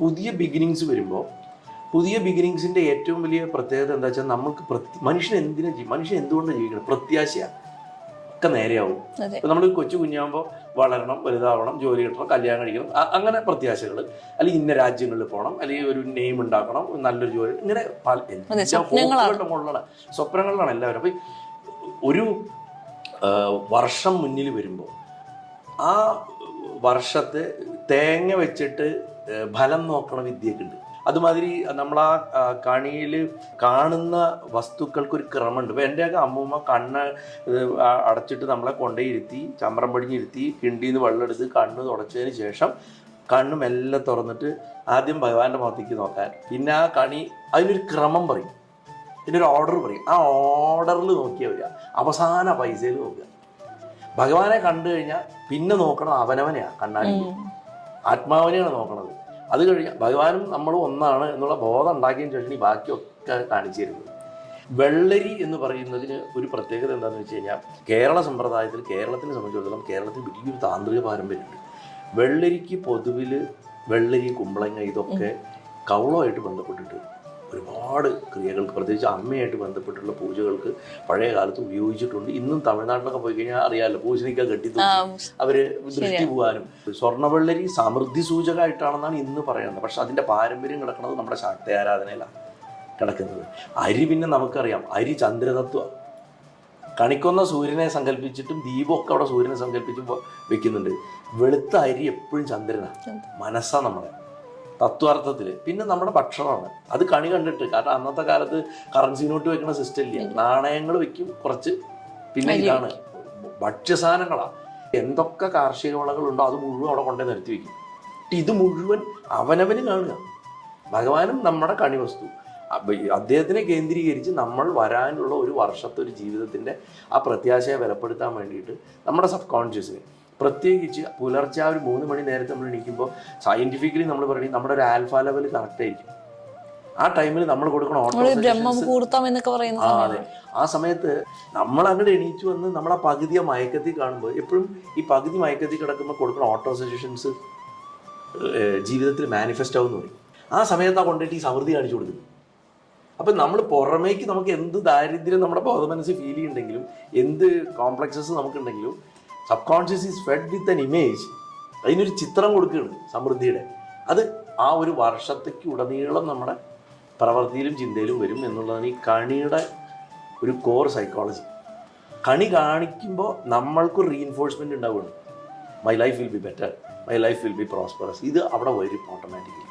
പുതിയ ബിഗിനിങ്സ് വരുമ്പോൾ പുതിയ ബിഗിനിങ്സിന്റെ ഏറ്റവും വലിയ പ്രത്യേകത എന്താ വെച്ചാൽ നമുക്ക് മനുഷ്യൻ എന്തിനാ ജീവി മനുഷ്യൻ എന്തുകൊണ്ടാണ് ജീവിക്കണം? പ്രത്യാശയാണ് ഒക്കെ നേരെയാവും. ഇപ്പം നമ്മൾ കൊച്ചു കുഞ്ഞാകുമ്പോൾ വളരണം വലുതാവണം ജോലി കിട്ടണം കല്യാണം കഴിക്കണം അങ്ങനെ പ്രത്യാശകൾ അല്ലെങ്കിൽ ഇന്ന രാജ്യങ്ങളിൽ പോകണം അല്ലെങ്കിൽ ഒരു നെയിം ഉണ്ടാക്കണം നല്ലൊരു ജോലി ഇങ്ങനെ. മുകളിലാണ്. സ്വപ്നങ്ങളിലാണ് എല്ലാവരും. അപ്പം ഒരു വർഷം മുന്നിൽ വരുമ്പോൾ ആ വർഷത്തെ തേങ്ങ വെച്ചിട്ട് ഫലം നോക്കണ വിദ്യയൊക്കെ ഉണ്ട്. അതുമാതിരി നമ്മൾ ആ കണിയിൽ കാണുന്ന വസ്തുക്കൾക്ക് ഒരു ക്രമമുണ്ട്. ഇപ്പം എന്റെയൊക്കെ അമ്മൂമ്മ കണ്ണ് അടച്ചിട്ട് നമ്മളെ കൊണ്ടേയിരുത്തി ചമ്രം പടിഞ്ഞിരുത്തി കിണ്ടിയിൽ നിന്ന് വെള്ളം എടുത്ത് കണ്ണ് തുടച്ചതിന് ശേഷം കണ്ണ് മെല്ലെ തുറന്നിട്ട് ആദ്യം ഭഗവാന്റെ മുഖത്തേക്ക് നോക്കാൻ. പിന്നെ ആ കണി അതിനൊരു ക്രമം പറയും. പിന്നെ ഒരു ഓർഡർ പറയും. ആ ഓർഡറിൽ നോക്കിയാൽ വരിക. അവസാന പൈസയിൽ നോക്കുക. ഭഗവാനെ കണ്ടു കഴിഞ്ഞാൽ പിന്നെ നോക്കണം അവനവനെയാണ് കണ്ണാടി ആത്മാവിനെയാണ് നോക്കണത്. അത് കഴിഞ്ഞ ഭഗവാനും നമ്മളും ഒന്നാണ് എന്നുള്ള ബോധം ഉണ്ടാക്കിയതിന് ശേഷം ഈ ബാക്കിയൊക്കെ കാണിച്ചു തരുന്നത് വെള്ളരി എന്ന് പറയുന്നതിന് ഒരു പ്രത്യേകത എന്താണെന്ന് വെച്ച് കഴിഞ്ഞാൽ കേരള സമ്പ്രദായത്തിൽ കേരളത്തിനെ സംബന്ധിച്ചിടത്തോളം കേരളത്തിൽ വലിയൊരു താന്ത്രിക പാരമ്പര്യമുണ്ട്. വെള്ളരിക്ക് പൊതുവിൽ വെള്ളരി കുമ്പളങ്ങ ഇതൊക്കെ കൗളമായിട്ട് ബന്ധപ്പെട്ടിട്ട് ഒരുപാട് ക്രിയകൾക്ക് പ്രത്യേകിച്ച് അമ്മയായിട്ട് ബന്ധപ്പെട്ടുള്ള പൂജകൾക്ക് പഴയ കാലത്ത് ഉപയോഗിച്ചിട്ടുണ്ട്. ഇന്നും തമിഴ്നാട്ടിലൊക്കെ പോയി കഴിഞ്ഞാൽ അറിയാമല്ലോ പൂജനിക്ക കെട്ടി അവർ അവർ ദൃഷ്ടി പോകാനും. സ്വർണവെള്ളരി സമൃദ്ധി സൂചകമായിട്ടാണെന്നാണ് ഇന്ന് പറയുന്നത്. പക്ഷെ അതിന്റെ പാരമ്പര്യം കിടക്കുന്നത് നമ്മുടെ ശാക്തി ആരാധനയിലാണ് കിടക്കുന്നത്. അരി പിന്നെ നമുക്കറിയാം. അരി ചന്ദ്രതത്വ. കണിക്കൊന്ന സൂര്യനെ സങ്കല്പിച്ചിട്ടും ദീപമൊക്കെ അവിടെ സൂര്യനെ സങ്കല്പിച്ചും വെക്കുന്നുണ്ട്. വെളുത്ത അരി എപ്പോഴും ചന്ദ്രനാണ്. മനസ്സാണ് നമ്മുടെ തത്വാർത്ഥത്തിൽ പിന്നെ നമ്മുടെ ഭക്ഷണമാണ്. അത് കണി കണ്ടിട്ട്. കാരണം അന്നത്തെ കാലത്ത് കറൻസി നോട്ട് വെക്കുന്ന സിസ്റ്റം ഇല്ല. നാണയങ്ങൾ വെക്കും കുറച്ച്. പിന്നെ ഇതാണ് ഭക്ഷ്യസാധനങ്ങളാണ് എന്തൊക്കെ കാർഷിക വിളകളുണ്ടോ അത് മുഴുവൻ അവിടെ കൊണ്ടുപോയി നിർത്തി വെക്കും. ഇത് മുഴുവൻ അവനവന് കാണുക. ഭഗവാനും നമ്മുടെ കണി വസ്തു അദ്ദേഹത്തിനെ കേന്ദ്രീകരിച്ച് നമ്മൾ വരാനുള്ള ഒരു വർഷത്തെ ഒരു ജീവിതത്തിന്റെ ആ പ്രത്യാശയെ ബലപ്പെടുത്താൻ വേണ്ടിയിട്ട് നമ്മുടെ സബ് കോൺഷ്യസിനെ പ്രത്യേകിച്ച് പുലർച്ചെ ആ ഒരു മൂന്ന് മണി നേരത്തെ നമ്മൾ എണീക്കുമ്പോൾ സയന്റിഫിക്കലി നമ്മൾ പറയുന്നത് നമ്മുടെ ഒരു ആൽഫ ലെവൽ കറക്റ്റ് ആയിരിക്കും. ആ ടൈമിൽ നമ്മൾ കൊടുക്കണം ഓട്ടോ എന്നൊക്കെ പറയുന്നത് ആ അതെ. ആ സമയത്ത് നമ്മൾ അങ്ങോട്ട് എണീച്ചു വന്ന് നമ്മൾ ആ പകുതി മയക്കത്തിൽ കാണുമ്പോൾ എപ്പോഴും ഈ പകുതി മയക്കത്തിൽ കിടക്കുമ്പോൾ കൊടുക്കുന്ന ഓട്ടോ സജഷൻസ് ജീവിതത്തിൽ മാനിഫെസ്റ്റ് ആവുമെന്ന് പറയും. ആ സമയത്ത് ആ കൊണ്ടിട്ട് ഈ സമൃദ്ധി കാണിച്ചു കൊടുക്കുന്നത് അപ്പം നമ്മൾ പുറമേക്ക് നമുക്ക് എന്ത് ദാരിദ്ര്യം നമ്മുടെ ബോധമനസ്സിൽ ഫീൽ ചെയ്യുന്നുണ്ടെങ്കിലും എന്ത് complexes നമുക്കുണ്ടെങ്കിലും subconscious is fed with an image അതിനൊരു ചിത്രം കൊടുക്കുകയാണ് സമൃദ്ധിയുടെ. അത് ആ ഒരു വർഷത്തേക്ക് ഉടനീളം നമ്മുടെ പ്രവൃത്തിയിലും ചിന്തയിലും വരും എന്നുള്ളതാണ് ഈ കണിയുടെ ഒരു കോർ സൈക്കോളജി കണി കാണിക്കുമ്പോൾ നമ്മൾക്കൊരു റീഎൻഫോഴ്സ്മെന്റ് ഉണ്ടാവുകയാണ്. My life will be better my life will be prosperous ഇത് അവിടെ വരും ഓട്ടോമാറ്റിക്കലി